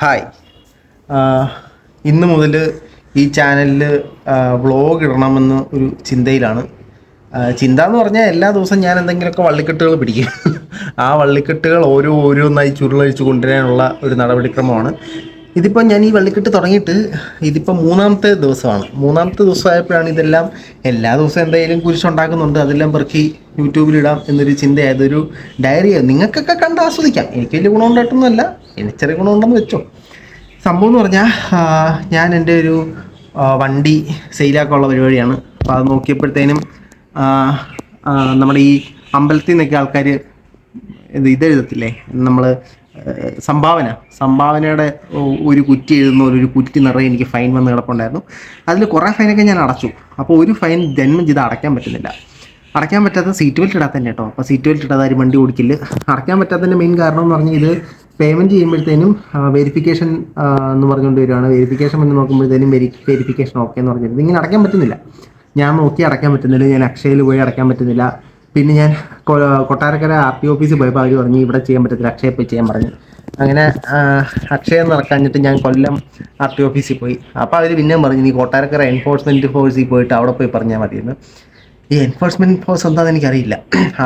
Hi. ഇന്ന് മുതൽ ഈ ചാനലിൽ വ്ളോഗ് ഇടണമെന്ന് ഒരു ചിന്തയിലാണ്. ചിന്ത എന്ന് പറഞ്ഞാൽ എല്ലാ ദിവസവും ഞാൻ എന്തെങ്കിലുമൊക്കെ വള്ളിക്കെട്ടുകൾ പിടിക്കും. ആ വള്ളിക്കെട്ടുകൾ ഓരോ ഓരോന്നായി ചുരുളഴിച്ച് കൊണ്ടുവരാനുള്ള ഒരു നടപടിക്രമമാണ്. ഇതിപ്പോൾ ഞാൻ ഈ വള്ളിക്കെട്ട് തുടങ്ങിയിട്ട് ഇതിപ്പോൾ മൂന്നാമത്തെ ദിവസമാണ്. മൂന്നാമത്തെ ദിവസമായപ്പോഴാണ് ഇതെല്ലാം എല്ലാ ദിവസവും എന്തായാലും കുരിശുണ്ടാക്കുന്നുണ്ട്. അതെല്ലാം പെറുക്കി യൂട്യൂബിലിടാം എന്നൊരു ചിന്തയായതൊരു ഡയറിയാണ് നിങ്ങൾക്കൊക്കെ കണ്ട് ആസ്വദിക്കാം. എനിക്ക് വലിയ ഗുണമുണ്ടായിട്ടൊന്നുമല്ല. എനിക്ക് ചെറിയ ഗുണമുണ്ടെന്ന് വെച്ചോ. സംഭവം എന്ന് പറഞ്ഞാൽ ഞാൻ എന്റെ ഒരു വണ്ടി സെയിലാക്കാനുള്ള പരിപാടിയാണ്. അപ്പോൾ അത് നോക്കിയപ്പോഴത്തേനും നമ്മുടെ ഈ അമ്പലത്തിൽ നിന്നൊക്കെ ആൾക്കാർ ഇത് ഇതെഴുതത്തില്ലേ നമ്മൾ സംഭാവന. സംഭാവനയുടെ ഒരു കുറ്റി എഴുതുന്ന ഒരു കുറ്റി നിറയെ എനിക്ക് ഫൈൻ വന്ന് കിടപ്പുണ്ടായിരുന്നു. അതിൽ കുറേ ഫൈനൊക്കെ ഞാൻ അടച്ചു. അപ്പോൾ ഒരു ഫൈൻ ജന്മം ചെയ്ത് അടയ്ക്കാൻ പറ്റുന്നില്ല. അടയ്ക്കാൻ പറ്റാത്ത സീറ്റ് ബെൽറ്റ് ഇടാത്ത തന്നെ കേട്ടോ. അപ്പോൾ സീറ്റ് ബെൽറ്റ് ഇടാതെ ആരും വണ്ടി ഓടിക്കില്ല. അടയ്ക്കാൻ പറ്റാത്തതിന്റെ മെയിൻ കാരണം എന്ന് പറഞ്ഞാൽ ഇത് പേയ്മെന്റ് ചെയ്യുമ്പോഴത്തേനും വെരിഫിക്കേഷൻ എന്ന് പറഞ്ഞുകൊണ്ട് വരികയാണ്. വെരിഫിക്കേഷൻ വന്ന് നോക്കുമ്പോഴത്തേനും വെരി വെരിഫിക്കേഷൻ ഓക്കെ എന്ന് പറഞ്ഞിരുന്നു ഇങ്ങനെ അടയ്ക്കാൻ പറ്റുന്നില്ല. ഞാൻ നോക്കി അടയ്ക്കാൻ പറ്റുന്നില്ല. ഞാൻ അക്ഷയയിൽ പോയി അടയ്ക്കാൻ പറ്റുന്നില്ല. പിന്നെ ഞാൻ കൊട്ടാരക്കര ആർ ടി ഓഫീസിൽ പോയപ്പോൾ അവർ പറഞ്ഞു ഇവിടെ ചെയ്യാൻ പറ്റത്തില്ല. അക്ഷയ പോയി ചെയ്യാൻ പറഞ്ഞു. അങ്ങനെ അക്ഷയം നടക്കാഞ്ഞിട്ട് ഞാൻ കൊല്ലം ആർ ടി ഓഫീസിൽ പോയി. അപ്പോൾ അവർ പിന്നെയും പറഞ്ഞു നീ കൊട്ടാരക്കര എൻഫോഴ്സ്മെന്റ് ഫോഴ്സിൽ പോയിട്ട് അവിടെ പോയി പറഞ്ഞാൽ മതിയെന്ന്. ഈ എൻഫോഴ്സ്മെന്റ് ഫോഴ്സ് എന്താണെന്ന് എനിക്കറിയില്ല.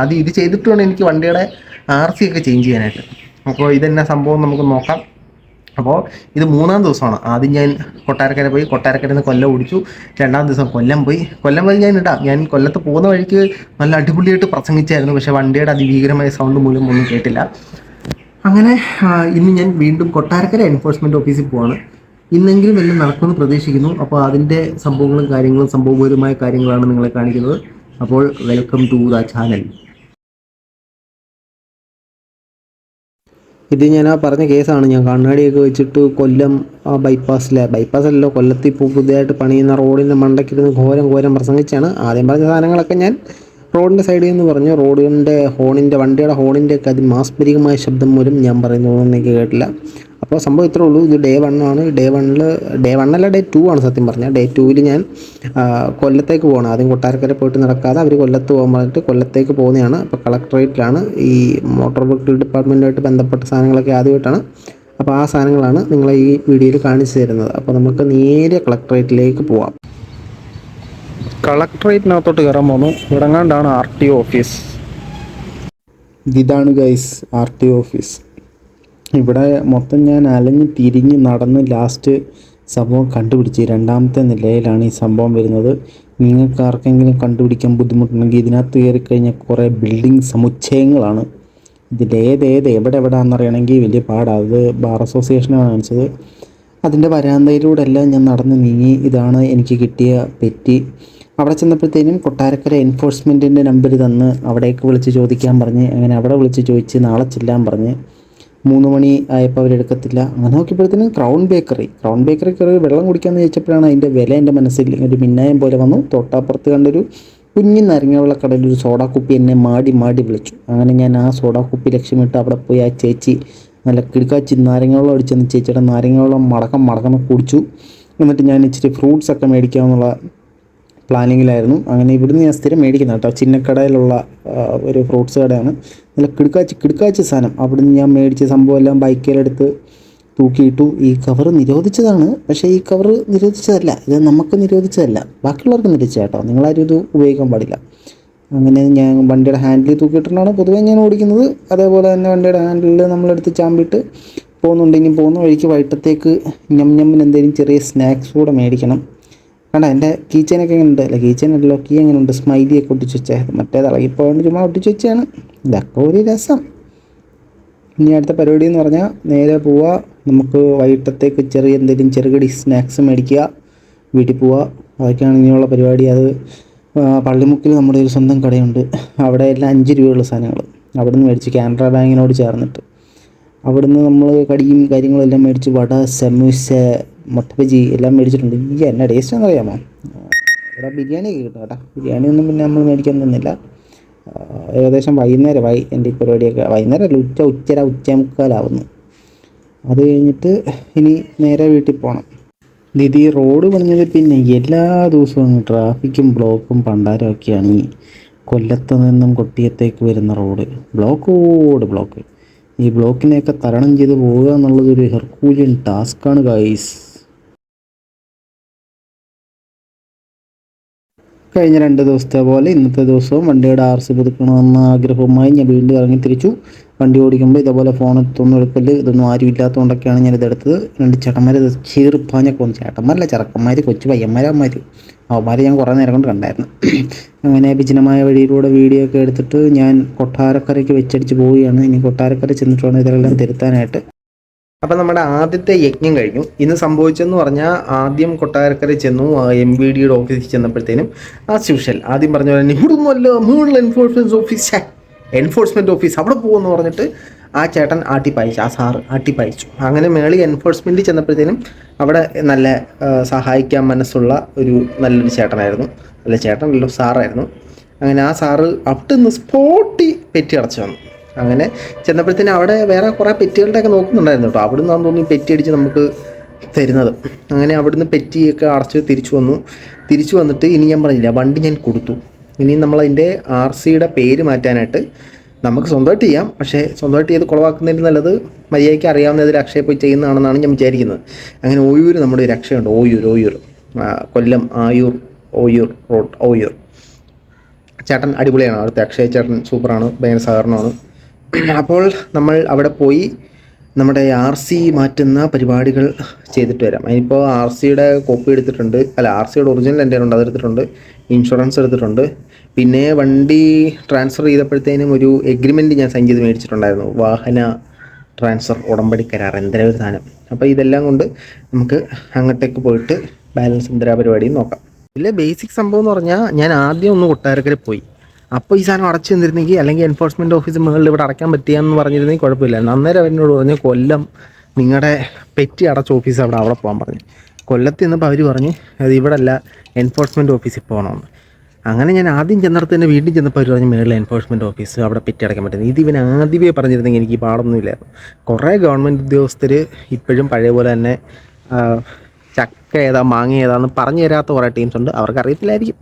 ആദ്യം ഇത് ചെയ്തിട്ട് വേണം എനിക്ക് വണ്ടിയുടെ ആർ സി ഒക്കെ ചേഞ്ച് ചെയ്യാനായിട്ട്. അപ്പോൾ ഇതെന്നാ സംഭവം നമുക്ക് നോക്കാം. അപ്പോൾ ഇത് മൂന്നാം ദിവസമാണ്. ആദ്യം ഞാൻ കൊട്ടാരക്കര പോയി കൊട്ടാരക്കരയിൽ നിന്ന് കൊല്ലം ഓടിച്ചു. രണ്ടാം ദിവസം കൊല്ലം പോയി. കൊല്ലം പോയി ഞാൻ ഇടാം. ഞാൻ കൊല്ലത്ത് പോകുന്ന വഴിക്ക് നല്ല അടിപൊളിയായിട്ട് പ്രസംഗിച്ചായിരുന്നു. പക്ഷേ വണ്ടിയുടെ അതിഭീകരമായ സൗണ്ട് മൂലം ഒന്നും കേട്ടില്ല. അങ്ങനെ ഇന്ന് ഞാൻ വീണ്ടും കൊട്ടാരക്കര എൻഫോഴ്സ്മെന്റ് ഓഫീസിൽ പോവാണ്. ഇന്നെങ്കിലും എല്ലാം നടക്കുമെന്ന് പ്രതീക്ഷിക്കുന്നു. അപ്പോൾ അതിന്റെ സംഭവങ്ങളും കാര്യങ്ങളും സംഭവപരമായ കാര്യങ്ങളാണ് നിങ്ങളെ കാണിക്കുന്നത്. അപ്പോൾ വെൽക്കം ടു ദ ചാനൽ ഇത് ഞാൻ ആ പറഞ്ഞ കേസാണ്. ഞാൻ കണ്ണാടിയൊക്കെ വെച്ചിട്ട് കൊല്ലം ആ ബൈപ്പാസിലെ ബൈപ്പാസ് അല്ലല്ലോ കൊല്ലത്തിൽ ഇപ്പോൾ പുതിയതായിട്ട് പണിയുന്ന റോഡിന്റെ മണ്ടക്കിരുന്ന് ഘോരം ഘോരം പ്രസംഗിച്ചാണ്. ആദ്യം പറഞ്ഞ സാധനങ്ങളൊക്കെ ഞാൻ റോഡിന്റെ സൈഡിൽ നിന്ന് പറഞ്ഞു. റോഡിന്റെ ഹോണിന്റെ വണ്ടിയുടെ ഹോണിന്റെ ഒക്കെ അതിമാസ്മരികമായ ശബ്ദം മൂലം ഞാൻ പറയുന്നതൊന്നും എനിക്ക് കേട്ടില്ല. അപ്പോൾ സംഭവം ഇത്രേ ഉള്ളൂ. ഇത് ഡേ വൺ ആണ്. ഡേ വണ്ണിൽ ഡേ വണ്ണല്ല ഡേ ടു ആണ് സത്യം പറഞ്ഞാൽ ഡേ ടൂവിൽ ഞാൻ കൊല്ലത്തേക്ക് പോകണം ആദ്യം കൊട്ടാരക്കര പോയിട്ട് നടക്കാതെ അവർ കൊല്ലത്ത് പോകാൻ പറഞ്ഞിട്ട് കൊല്ലത്തേക്ക് പോകുന്നതാണ്. അപ്പോൾ കളക്ടറേറ്റിലാണ് ഈ മോട്ടോർ വെഹിക്കിൾ ഡിപ്പാർട്ട്മെന്റുമായിട്ട് ബന്ധപ്പെട്ട സാധനങ്ങളൊക്കെ ആദ്യമായിട്ടാണ്. അപ്പോൾ ആ സാധനങ്ങളാണ് നിങ്ങളെ ഈ വീഡിയോയിൽ കാണിച്ചു തരുന്നത്. അപ്പോൾ നമുക്ക് നേരെ കളക്ടറേറ്റിലേക്ക് പോവാം. കളക്ടറേറ്റിനകത്തോട്ട് കയറാൻ പോകുന്നു ഇടങ്ങാണ്ടാണ് ആർ ടി ഒ ഓഫീസ്. ഇതാണ് ഗൈസ് ആർ ടി ഓഫീസ്. ഇവിടെ മൊത്തം ഞാൻ അലഞ്ഞ് തിരിഞ്ഞ് നടന്ന് ലാസ്റ്റ് സംഭവം കണ്ടുപിടിച്ച് രണ്ടാമത്തെ നിലയിലാണ് ഈ സംഭവം വരുന്നത്. നിങ്ങൾക്ക് ആർക്കെങ്കിലും കണ്ടുപിടിക്കാൻ ബുദ്ധിമുട്ടുണ്ടെങ്കിൽ ഇതിനകത്ത് കയറി കഴിഞ്ഞാൽ കുറേ ബിൽഡിംഗ് സമുച്ചയങ്ങളാണ്. ഇതിന്റെ ഏത് ഏത് എവിടെ എവിടെ ആണെന്നറിയണമെങ്കിൽ വലിയ പാടാണ് അത് ബാർ അസോസിയേഷനാണ് കാണിച്ചത്. അതിന്റെ വരാന്തയിലൂടെ എല്ലാം ഞാൻ നടന്ന് നീങ്ങി. ഇതാണ് എനിക്ക് കിട്ടിയ പെറ്റി. അവിടെ ചെന്നപ്പോഴത്തേനും കൊട്ടാരക്കര എൻഫോഴ്സ്മെന്റിന്റെ നമ്പർ തന്ന് അവിടേക്ക് വിളിച്ച് ചോദിക്കാൻ പറഞ്ഞ്. അങ്ങനെ അവിടെ വിളിച്ച് ചോദിച്ച് നാളെ ചെല്ലാൻ പറഞ്ഞ്. മൂന്ന് മണി ആയപ്പോൾ അവരെടുക്കത്തില്ല അങ്ങനെ നോക്കിയപ്പോഴത്തേനും ക്രൗൺ ബേക്കറി ക്രൗൺ ബേക്കറി കയറി വെള്ളം കുടിക്കാമെന്ന് ചോദിച്ചപ്പോഴാണ് അതിന്റെ വില എന്റെ മനസ്സിൽ ഒരു മിന്നായം പോലെ വന്നു. തൊട്ടാപ്പുറത്ത് കണ്ടൊരു കുഞ്ഞു നാരങ്ങ കടയിൽ ഒരു സോഡാ കുപ്പി എന്നെ മാടി മാടി വിളിച്ചു. അങ്ങനെ ഞാൻ ആ സോഡാ കുപ്പി ലക്ഷ്യമിട്ട് അവിടെ പോയി ആ ചേച്ചി നല്ല കിടുക്കാച്ചി നാരങ്ങവെള്ളം അടിച്ചെന്ന് ചേച്ചിയുടെ നാരങ്ങവെള്ളം മടക്കം മടക്കം കുടിച്ചു. എന്നിട്ട് ഞാൻ ഇച്ചിരി ഫ്രൂട്ട്സ് ഒക്കെ മേടിക്കാമെന്നുള്ള പ്ലാനിങ്ങിലായിരുന്നു. അങ്ങനെ ഇവിടുന്ന് ഞാൻ സ്ഥിരം മേടിക്കുന്ന കേട്ടോ. ചിന്നക്കടയിലുള്ള ഒരു ഫ്രൂട്ട്സ് കടയാണ്. നല്ല കിടുക്കാച്ചി കിടുക്കാച്ചി സാധനം. അവിടുന്ന് ഞാൻ മേടിച്ച സംഭവം എല്ലാം ബൈക്കിലെടുത്ത് തൂക്കിയിട്ടു. ഈ കവർ നിരോധിച്ചതാണ്. പക്ഷേ ഈ കവർ നിരോധിച്ചതല്ല. ഇത് നമുക്ക് നിരോധിച്ചതല്ല. ബാക്കിയുള്ളവർക്ക് നിരോധിച്ച കേട്ടോ. നിങ്ങളാരും ഇത് ഉപയോഗിക്കാൻ പാടില്ല. അങ്ങനെ ഞാൻ വണ്ടിയുടെ ഹാൻഡിൽ തൂക്കിയിട്ടാണ് പൊതുവെ ഞാൻ ഓടിക്കുന്നത്. അതേപോലെ തന്നെ വണ്ടിയുടെ ഹാൻഡിൽ നമ്മളെടുത്ത് ചാമ്പിട്ട് പോകുന്നുണ്ട് ഇനി പോകുന്ന വഴിക്ക് വൈകിട്ടത്തേക്ക് ഞം ഞമ്മിന് എന്തെങ്കിലും ചെറിയ സ്നാക്സ് കൂടെ മേടിക്കണം. കണ്ട എന്റെ കീച്ചനൊക്കെ എങ്ങനെ ഉണ്ട്? അല്ല കീച്ചൻ അല്ലല്ലോ കീ എങ്ങനെ ഉണ്ട്? സ്മൈലി ഒക്കെ ഒട്ടിച്ച് വെച്ചേ. മറ്റേത് ഇളകിപ്പോയോണ്ട് ചുമ്മാ ഒട്ടിച്ച് വെച്ചാണ് ഇതൊക്കെ ഒരു രസം. ഇനി അടുത്ത പരിപാടി എന്ന് പറഞ്ഞാൽ നേരെ പോവുക നമുക്ക് വൈകിട്ടത്തേക്ക് ചെറിയ എന്തെങ്കിലും ചെറുകടി സ്നാക്സ് മേടിക്കുക. വീട്ടിൽ പോവുക അതൊക്കെയാണ് ഇനിയുള്ള പരിപാടി. അത് പള്ളിമുക്കിൽ നമ്മുടെ ഒരു സ്വന്തം കടയുണ്ട്. അവിടെ എല്ലാം അഞ്ച് രൂപയുള്ള സാധനങ്ങൾ. അവിടെ നിന്ന് മേടിച്ച് കാനറ ബാങ്കിനോട് ചേർന്നിട്ട്. അവിടുന്ന് നമ്മൾ കടിയും കാര്യങ്ങളെല്ലാം മേടിച്ച് വട സമൂസ മുട്ടബജി എല്ലാം മേടിച്ചിട്ടുണ്ട്. ഈ എന്നാ ടേസ്റ്റ് എന്നറിയാമോ? ഇവിടെ ബിരിയാണി ഒക്കെ കിട്ടും കേട്ടോ. ബിരിയാണി ഒന്നും പിന്നെ നമ്മൾ മേടിക്കാൻ തന്നില്ല ഏകദേശം ഏകദേശം വൈകുന്നേരമായി എന്റെ പരിപാടിയൊക്കെ. വൈകുന്നേരം അല്ല ഉച്ച ഉച്ചര ഉച്ചമുക്കാലാവുന്നു. അത് കഴിഞ്ഞിട്ട് ഇനി നേരെ വീട്ടിൽ പോകണം ഈ റോഡ് പണിഞ്ഞത് പിന്നെ എല്ലാ ദിവസവും ട്രാഫിക്കും ബ്ലോക്കും പണ്ടാരമൊക്കെയാണ് ഈ കൊല്ലത്ത് നിന്നും കൊട്ടിയത്തേക്ക് വരുന്ന റോഡ്. ബ്ലോക്കോട് ബ്ലോക്ക്. ഈ ബ്ലോക്കിനെയൊക്കെ തരണം ചെയ്ത് പോവുക എന്നുള്ളത് ഒരു ഹെർക്കൂലിയൻ ടാസ്ക്കാണ് ഗൈസ് കഴിഞ്ഞ രണ്ട് ദിവസത്തെ പോലെ ഇന്നത്തെ ദിവസവും വണ്ടിയുടെ ആർ സി പുതുക്കണമെന്ന ആഗ്രഹവുമായി ഞാൻ വീണ്ടും ഇറങ്ങി തിരിച്ചു വണ്ടി ഓടിക്കുമ്പോൾ ഇതേപോലെ ഫോൺ തൊന്നും എടുക്കൽ ഇതൊന്നും ആരും ഇല്ലാത്തതുകൊണ്ടൊക്കെയാണ് ഞാൻ ഇതെടുത്തത് രണ്ട് ചേട്ടന്മാർ ഇത് ചീറിപ്പാഞ്ഞൊക്കെ വന്നു ചേട്ടന്മാരല്ല ചെറുക്കന്മാർ കൊച്ചു പയ്യന്മാരന്മാർ അവന്മാർ ഞാൻ കുറേ നേരം കൊണ്ട് കണ്ടായിരുന്നു. അങ്ങനെ വിജനമായ വഴിയിലൂടെ വീഡിയോ ഒക്കെ എടുത്തിട്ട് ഞാൻ കൊട്ടാരക്കരയ്ക്ക് വെച്ചടിച്ച് പോവുകയാണ്. ഇനി കൊട്ടാരക്കര ചെന്നിട്ട് വേണം ഇതെല്ലാം തിരുത്താനായിട്ട്. അപ്പം നമ്മുടെ ആദ്യത്തെ യജ്ഞം കഴിഞ്ഞു. ഇന്ന് സംഭവിച്ചെന്ന് പറഞ്ഞാൽ ആദ്യം കൊട്ടാരക്കര ചെന്നു എം ബി ഡിയുടെ ഓഫീസിൽ ചെന്നപ്പോഴത്തേനും ആസ് യൂഷ്വൽ ആദ്യം പറഞ്ഞ പോലെ ഇവിടുന്നല്ല മുകളിൽ എൻഫോഴ്സ്മെന്റ് ഓഫീസ് എൻഫോഴ്സ്മെന്റ് ഓഫീസ് അവിടെ പോകുമെന്ന് പറഞ്ഞിട്ട് ആ ചേട്ടൻ ആട്ടിപ്പായിച്ചു ആ സാറ് ആട്ടിപ്പായിച്ചു. അങ്ങനെ മേളി എൻഫോഴ്സ്മെന്റിൽ ചെന്നപ്പോഴത്തേനും അവിടെ നല്ല സഹായിക്കാൻ മനസ്സുള്ള ഒരു നല്ലൊരു ചേട്ടനായിരുന്നു. അല്ല ചേട്ടനല്ലോ സാറായിരുന്നു. അങ്ങനെ ആ സാറ് അവിടെ നിന്ന് സ്പോട്ടി പെറ്റി അടച്ചു വന്നു. അങ്ങനെ ചെന്നപ്പോഴത്തേനും അവിടെ വേറെ കുറേ പെറ്റികളുടെയൊക്കെ നോക്കുന്നുണ്ടായിരുന്നു കേട്ടോ. അവിടെ നിന്നാന്ന് തോന്നി പെറ്റി അടിച്ച് നമുക്ക് തരുന്നത്. അങ്ങനെ അവിടുന്ന് പെറ്റിയൊക്കെ അടച്ച് തിരിച്ചു വന്നു. തിരിച്ചു വന്നിട്ട് ഇനി ഞാൻ പറഞ്ഞില്ല വണ്ടി ഞാൻ കൊടുത്തു. ഇനി നമ്മൾ നമ്മളതിന്റെ ആർ സിയുടെ പേര് മാറ്റാനായിട്ട് നമുക്ക് സ്വന്തമായിട്ട് ചെയ്യാം. പക്ഷേ സ്വന്തമായിട്ട് ചെയ്ത് കുളവാക്കുന്നതിന് നല്ലത് മര്യാദയ്ക്ക് അറിയാവുന്നതിൽ അക്ഷയ പോയി ചെയ്യുന്നതാണെന്നാണ് ഞാൻ വിചാരിക്കുന്നത്. അങ്ങനെ ഓയൂർ നമ്മുടെ ഒരു ഓയൂർ ഓയൂർ കൊല്ലം ആയൂർ ഓയൂർ റോഡ് ഓയൂർ. ചേട്ടൻ അടിപൊളിയാണ്. അവിടുത്തെ അക്ഷയ ചേട്ടൻ സൂപ്പറാണ്. ഭയങ്കര സഹകരണമാണ്. അപ്പോൾ നമ്മൾ അവിടെ പോയി നമ്മുടെ ആർ സി മാറ്റുന്ന പരിപാടികൾ ചെയ്തിട്ട് വരാം. അതിനിപ്പോൾ ആർ സിയുടെ കോപ്പി എടുത്തിട്ടുണ്ട്. അല്ല ആർ സിയുടെ ഒറിജിനൽ എന്റെ ഉണ്ട് അതെടുത്തിട്ടുണ്ട് ഇൻഷുറൻസ് എടുത്തിട്ടുണ്ട്. പിന്നെ വണ്ടി ട്രാൻസ്ഫർ ചെയ്തപ്പോഴത്തേനും ഒരു എഗ്രിമെന്റ് ഞാൻ സൈൻ ചെയ്ത് മേടിച്ചിട്ടുണ്ടായിരുന്നു. വാഹന ട്രാൻസ്ഫർ ഉടമ്പടി കരാർ എന്തെങ്കിലും ഒരു സാധനം. അപ്പോൾ ഇതെല്ലാം കൊണ്ട് നമുക്ക് അങ്ങോട്ടേക്ക് പോയിട്ട് ബാലൻസ് എന്തിരാ പരിപാടിയും നോക്കാം. ഇതിലെ ബേസിക് സംഭവം എന്ന് പറഞ്ഞാൽ ഞാൻ ആദ്യം ഒന്ന് കൊട്ടാരക്കര പോയി. അപ്പോൾ ഈ സാധനം അടച്ചു തന്നിരുന്നെങ്കിൽ അല്ലെങ്കിൽ എൻഫോഴ്സ്മെന്റ് ഓഫീസ് മുകളിൽ ഇവിടെ അടയ്ക്കാൻ പറ്റിയെന്ന് പറഞ്ഞിരുന്നെങ്കിൽ കുഴപ്പമില്ല. അന്നേരം അവരോട് പറഞ്ഞു കൊല്ലം നിങ്ങളുടെ പെറ്റി അടച്ച ഓഫീസ് അവിടെ അവിടെ പോകാൻ പറഞ്ഞു. കൊല്ലത്ത് നിന്നപ്പോൾ അവർ പറഞ്ഞ് അത് ഇവിടെ അല്ല എൻഫോഴ്സ്മെന്റ് ഓഫീസിൽ പോകണമെന്ന് അങ്ങനെ ഞാൻ ആദ്യം ചെന്നിടത്ത് തന്നെ വീണ്ടും ചെന്നപ്പോൾ അവർ പറഞ്ഞു മേളിൽ എൻഫോഴ്സ്മെന്റ് ഓഫീസ് അവിടെ പെറ്റി അടയ്ക്കാൻ പറ്റുന്നത് ഇത് ഇവൻ ആദ്യമേ പറഞ്ഞിരുന്നെങ്കിൽ എനിക്ക് പാടൊന്നുമില്ലായിരുന്നു കുറേ ഗവൺമെന്റ് ഉദ്യോഗസ്ഥർ ഇപ്പോഴും പഴയ പോലെ തന്നെ ചക്ക ഏതാ മാങ്ങ ഏതാന്ന് പറഞ്ഞു തരാത്ത കുറേ ടീംസ് ഉണ്ട്. അവർക്ക് അറിയത്തില്ലായിരിക്കും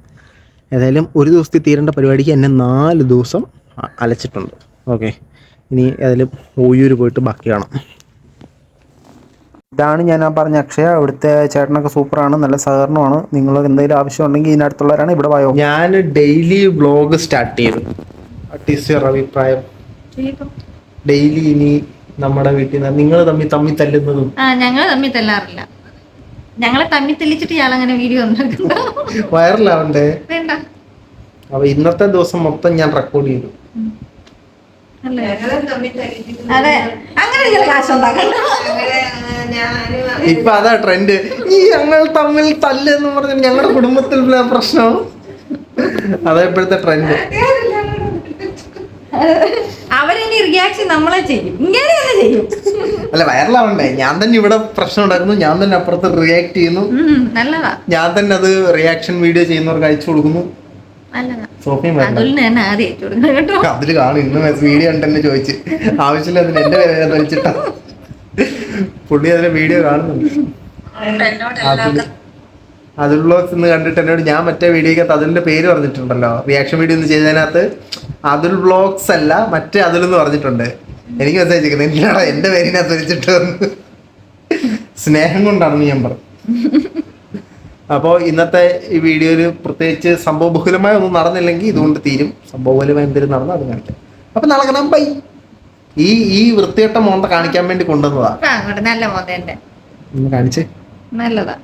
ഏതായാലും ഒരു ദിവസത്തിൽ തീരേണ്ട പരിപാടിക്ക് എന്നെ നാല് ദിവസം അലച്ചിട്ടുണ്ട്. ഓക്കെ. ഇനി ഏതായാലും ഓയൂർ പോയിട്ട് ബാക്കി കാണാം. ഇതാണ് ഞാൻ ആ പറഞ്ഞ അക്ഷയ. ഇവിടുത്തെ ചേട്ടനൊക്കെ സൂപ്പറാണ്. നല്ല സഹകരണമാണ്. നിങ്ങൾ എന്തെങ്കിലും ആവശ്യം ഉണ്ടെങ്കിൽ ഇതിനടുത്തുള്ളവരാണ് ഇവിടെ പോയോ ഞാൻ ഡെയിലി വ്ലോഗ് സ്റ്റാർട്ട് ചെയ്തു അഭിപ്രായം. ഡെയിലി ഇനി നമ്മുടെ വീട്ടിൽ നിന്ന് നിങ്ങൾ തമ്മിൽ തമ്മിൽ തല്ലുന്നതും. ആ ഞങ്ങൾ തമ്മിൽ തല്ലാറില്ല. ഞങ്ങളെ തമ്മി തെളിച്ചിട്ട് ഇയാൾ അങ്ങനെ വീഡിയോ വൈറലാവണ്ടേ? വേണ്ട. അപ്പൊ ഇന്നത്തെ ദിവസം മൊത്തം ഞാൻ റെക്കോർഡ് ചെയ്തു. അതെ. അങ്ങനെ ഇപ്പൊ അതാ ട്രെൻഡ് ഈ ഞങ്ങൾ തമ്മിൽ തല്ല് എന്ന് പറഞ്ഞ ഞങ്ങളുടെ കുടുംബത്തിൽ പ്രശ്നവും അതാ ഇപ്പോഴത്തെ ട്രെൻഡ് അവരിനി റിയാക്ഷൻ നമ്മളെ ചെയ്യും. ഇങ്ങനെ തന്നെ ചെയ്യും. അല്ല വൈറലാവണ്ടേ? ഞാൻ തന്നെ ഇവിടെ പ്രശ്നം ഉണ്ടാക്കുന്നു ഞാൻ തന്നെ അപ്പുറത്ത് റിയാക്ട് ചെയ്യുന്നു. നല്ലതാ. ഞാൻ തന്നെ അത് റിയാക്ഷൻ വീഡിയോ ചെയ്യുന്നവർക്ക് അയച്ചു കൊടുക്കുന്നു. അതിൽ കാണും. ഇന്ന് വീഡിയോ കണ്ടെന്നെ ചോദിച്ച്. ആവശ്യമില്ല അതിന് എന്റെ പേര് വലിച്ചിട്ടാ പുള്ളി അതിന്റെ വീഡിയോ കാണുന്നുണ്ട് അതിലുള്ള കണ്ടിട്ട് എന്നോട് ഞാൻ മറ്റേ വീഡിയോക്കകത്ത് അതിന്റെ പേര് പറഞ്ഞിട്ടുണ്ടല്ലോ. റിയാക്ഷൻ വീഡിയോ ഒന്ന് ചെയ്തതിനകത്ത് അതുൽ ബ്ലോഗ്സ് അല്ല മറ്റേ അതുൽ എന്ന് പറഞ്ഞിട്ടുണ്ട്. എനിക്ക് മെസ്സേജ് അയക്കുന്നത് എന്തിനാടാ എന്റെ പേരിനകത്ത് വെച്ചിട്ട് സ്നേഹം നീ ഞാൻ പറഞ്ഞു അപ്പോൾ ഇന്നത്തെ ഈ വീഡിയോയിൽ പ്രത്യേകിച്ച് സംഭവബഹുലമായ ഒന്നും നടന്നില്ലെങ്കിൽ ഇതുകൊണ്ട് തീരും. സംഭവബഹുലമായ എന്തെങ്കിലും നടന്നാൽ അത് കാണിക്കാം. അപ്പൊ നാളെ കാണാം. ബൈ ഈ ഈ വൃത്തികെട്ട മോന്ത കാണിക്കാൻ വേണ്ടി കൊണ്ടുവന്നതാ. നല്ല ഒന്ന് കാണിച്ചേ. നല്ലതാ.